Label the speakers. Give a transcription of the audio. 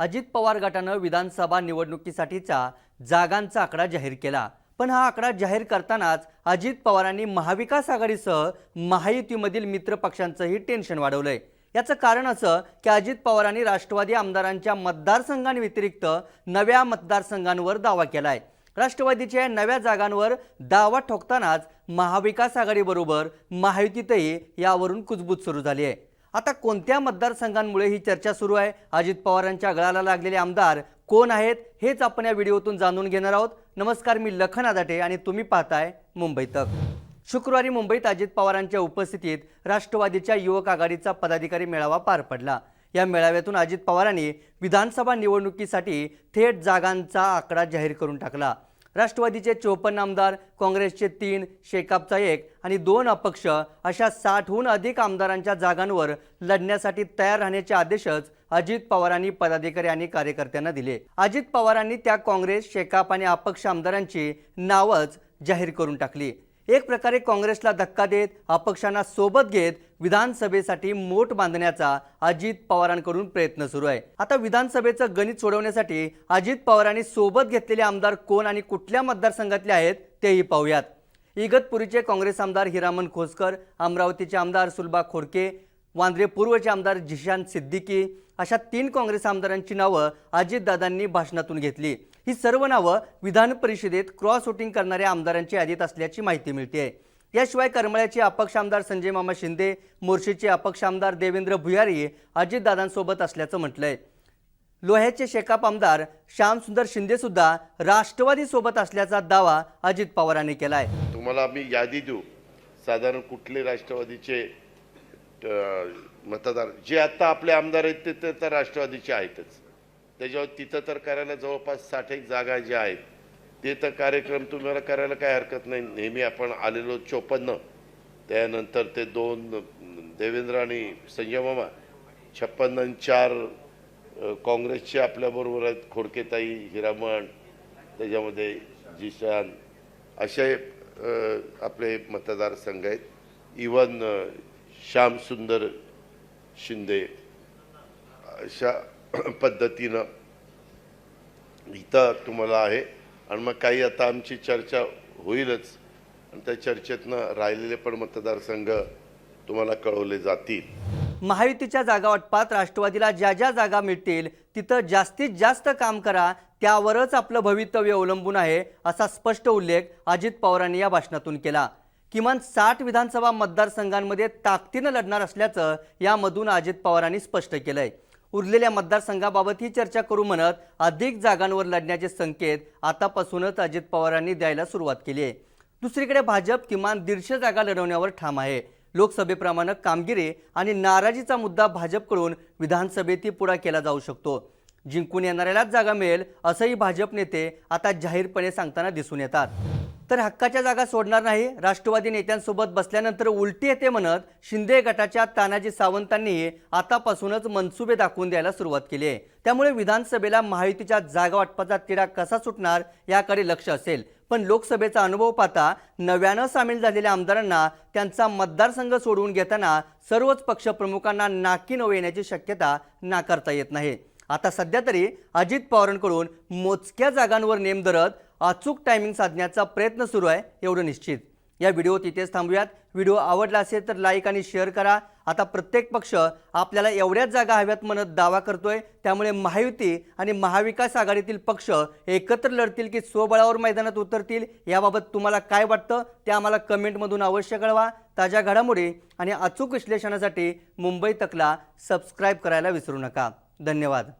Speaker 1: अजित पवार गटानं विधानसभा निवडणुकीसाठीचा जागांचा आकडा जाहीर केला. पण हा आकडा जाहीर करतानाच अजित पवारांनी महाविकास आघाडीसह महायुतीमधील मित्र पक्षांचंही टेन्शन वाढवलंय. याचं कारण असं की अजित पवारांनी राष्ट्रवादी आमदारांच्या मतदारसंघांव्यतिरिक्त नव्या मतदारसंघांवर दावा केलाय. राष्ट्रवादीच्या नव्या जागांवर दावा ठोकतानाच महाविकास आघाडीबरोबर महायुतीतही यावरून कुजबूज सुरू झाली आहे आता कोणत्या मतदारसंघांमुळे ही चर्चा सुरू आहे? अजित पवारांच्या गळाला लागलेले आमदार कोण आहेत? हेच आपण या व्हिडिओतून जाणून घेणार आहोत. नमस्कार मी लखन आदाटे आणि तुम्ही पाहताय मुंबई तक. शुक्रवारी मुंबईत अजित पवारांच्या उपस्थितीत राष्ट्रवादीच्या युवक आघाडीचा पदाधिकारी मेळावा पार पडला. या मेळाव्यातून अजित पवारांनी विधानसभा निवडणुकीसाठी थेट जागांचा आकडा जाहीर करून टाकला. राष्ट्रवादीचे चोपन्न आमदार काँग्रेसचे तीन शेकापचा एक आणि दोन अपक्ष अशा साठहून अधिक आमदारांच्या जागांवर लढण्यासाठी तयार राहण्याचे आदेशच अजित पवारांनी पदाधिकारी आणि कार्यकर्त्यांना दिले. अजित पवारांनी त्या काँग्रेस शेकाप आणि अपक्ष आमदारांची नावच जाहीर करून टाकली. एक प्रकारे काँग्रेसला धक्का देत अपक्षांना सोबत घेत विधानसभेसाठी मोठ बांधण्याचा अजित पवारांकडून प्रयत्न सुरू आहे. आता विधानसभेचं गणित सोडवण्यासाठी अजित पवारांनी सोबत घेतलेले आमदार कोण आणि कुठल्या मतदारसंघातले आहेत तेही पाहूयात. इगतपुरीचे काँग्रेस आमदार हिरामन खोसकर अमरावतीचे आमदार सुलभा खोडके वांद्रे पूर्वचे आमदार जिशान सिद्दीकी अशा तीन काँग्रेस आमदारांची नावं अजितदादांनी भाषणातून घेतली. ही सर्व नावं विधान परिषदेत क्रॉस वोटिंग करणाऱ्या आमदारांची यादीत असल्याची माहिती मिळते आहे याशिवाय करमळ्याचे अपक्ष आमदार संजय मामा शिंदे मोर्शीचे अपक्ष आमदार देवेंद्र भुयारी अजितदादांसोबत असल्याचं म्हटलंय. लोह्याचे शेकाप आमदार श्यामसुंदर शिंदे सुद्धा असल्याचा दावा अजित पवारांनी केलाय.
Speaker 2: तुम्हाला आम्ही यादी देऊ. साधारण कुठले राष्ट्रवादीचे मतदार जे आता आपले आमदार आहेत ते तर राष्ट्रवादीचे आहेतच. त्याच्यावर तिथं तर करायला जवळपास साठ एक जागा ज्या आहेत ते तर कार्यक्रम तुम्हाला करायला काय हरकत नाही. नेहमी आपण आलेलो चोपन्न. त्यानंतर ते दोन देवेंद्र आणि संजय मामा. छप्पन्न आणि चार काँग्रेसचे आपल्याबरोबर आहेत. खोडकेताई हिरामण त्याच्यामध्ये जिशान. असे आपले मतदारसंघ आहेत. इवन श्याम सुंदर शिंदे. अशा पद्धतीनं इथं तुम्हाला आहे. आणि मग काही आता आमची चर्चा होईलच. आणि त्या चर्चेतनं राहिलेले पण मतदारसंघ तुम्हाला कळवले जातील.
Speaker 1: महायुतीच्या जागा वाटपात राष्ट्रवादीला ज्या ज्या जागा मिळतील तिथं जास्तीत जास्त काम करा त्यावरच आपलं भवितव्य अवलंबून आहे असा स्पष्ट उल्लेख अजित पवारांनी या भाषणातून केला. किमान साठ विधानसभा मतदारसंघांमध्ये ताकदीनं लढणार असल्याचं यामधून अजित पवारांनी स्पष्ट केलं आहे उरलेल्या मतदारसंघाबाबत ही चर्चा करू म्हणत अधिक जागांवर लढण्याचे संकेत आतापासूनच अजित पवारांनी द्यायला सुरुवात केली आहे. दुसरीकडे भाजप किमान दीडशे जागा लढवण्यावर ठाम आहे. लोकसभेप्रमाणे कामगिरी आणि नाराजीचा मुद्दा भाजपकडून विधानसभेतही पुढा केला जाऊ शकतो. जिंकून येणाऱ्यालाच जागा मिळेल असंही भाजप नेते आता जाहीरपणे सांगताना दिसून येतात. तर हक्काच्या जागा सोडणार नाही. राष्ट्रवादी नेत्यांसोबत बसल्यानंतर उलटी येते म्हणत शिंदे गटाच्या तानाजी सावंतांनी आतापासूनच मनसुबे दाखवून द्यायला सुरुवात केली आहे. त्यामुळे विधानसभेला महायुतीच्या जागा वाटपाचा तिढा कसा सुटणार याकडे लक्ष असेल. पण लोकसभेचा अनुभव पाहता नव्यानं सामील झालेल्या आमदारांना त्यांचा मतदारसंघ सोडवून घेताना सर्वच पक्षप्रमुखांना नाकी नऊ येण्याची शक्यता नाकारता येत नाही. आता सध्या तरी अजित पवारांकडून मोजक्या जागांवर नेम धरत अचूक टायमिंग साधण्याचा प्रयत्न सुरू आहे एवढं निश्चित. या व्हिडिओ तिथेच थांबूयात. व्हिडिओ आवडला असेल तर लाईक आणि शेअर करा. आता प्रत्येक पक्ष आपल्याला एवढ्याच जागा हव्यात म्हणत दावा करतोय. त्यामुळे महायुती आणि महाविकास आघाडीतील पक्ष एकत्र लढतील की स्वबळावर मैदानात उतरतील याबाबत तुम्हाला काय वाटतं ते आम्हाला कमेंटमधून अवश्य कळवा. ताज्या घडामोडी आणि अचूक विश्लेषणासाठी मुंबई तकला सबस्क्राईब करायला विसरू नका. धन्यवाद.